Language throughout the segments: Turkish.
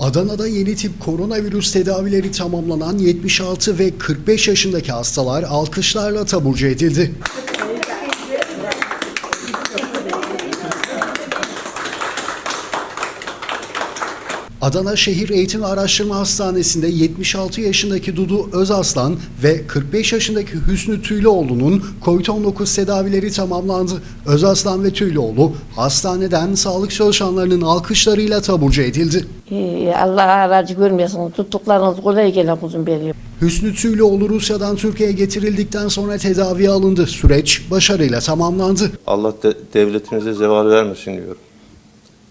Adana'da yeni tip koronavirüs tedavileri tamamlanan 76 ve 45 yaşındaki hastalar alkışlarla taburcu edildi. Adana Şehir Eğitim ve Araştırma Hastanesi'nde 76 yaşındaki Dudu Özaslan ve 45 yaşındaki Hüsnü Tüylüoğlu'nun COVID-19 tedavileri tamamlandı. Özaslan ve Tüylüoğlu hastaneden sağlık çalışanlarının alkışlarıyla taburcu edildi. Ee, Allah aracı görmesin. Tuttuklarınız kolay gelen kuzum benim. Hüsnü Tüylüoğlu Rusya'dan Türkiye'ye getirildikten sonra tedaviye alındı. Süreç başarıyla tamamlandı. Allah de- devletimize zeval vermesin diyorum.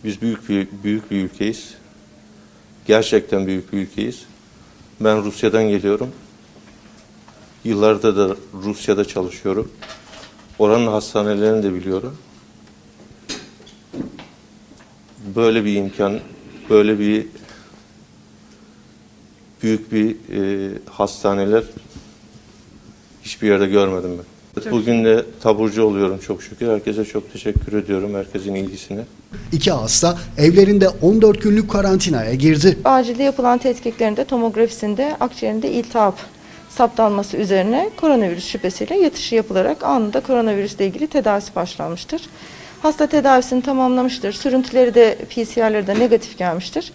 Biz büyük bir, büyük bir ülkeyiz. Gerçekten büyük bir ülkeyiz. Ben Rusya'dan geliyorum. Yıllardır da Rusya'da çalışıyorum. Oranın hastanelerini de biliyorum. Böyle bir imkan, böyle bir büyük bir e, hastaneler hiçbir yerde görmedim ben. Bugün de taburcu oluyorum çok şükür. Herkese çok teşekkür ediyorum. Herkesin ilgisine. İki hasta evlerinde 14 günlük karantinaya girdi. Acilde yapılan tetkiklerinde tomografisinde akciğerinde iltihap saptanması üzerine koronavirüs şüphesiyle yatışı yapılarak anında koronavirüsle ilgili tedavisi başlanmıştır. Hasta tedavisini tamamlamıştır. Sürüntüleri de PCR'leri de negatif gelmiştir.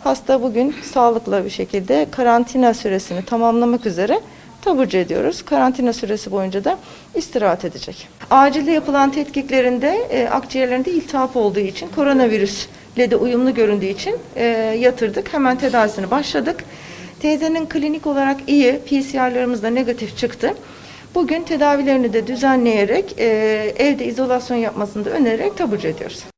Hasta bugün sağlıklı bir şekilde karantina süresini tamamlamak üzere taburcu ediyoruz. Karantina süresi boyunca da istirahat edecek. Acilde yapılan tetkiklerinde e, akciğerlerinde iltihap olduğu için koronavirüsle de uyumlu göründüğü için e, yatırdık. Hemen tedavisini başladık. Teyzenin klinik olarak iyi, PCR'larımız da negatif çıktı. Bugün tedavilerini de düzenleyerek e, evde izolasyon yapmasını da önererek taburcu ediyoruz.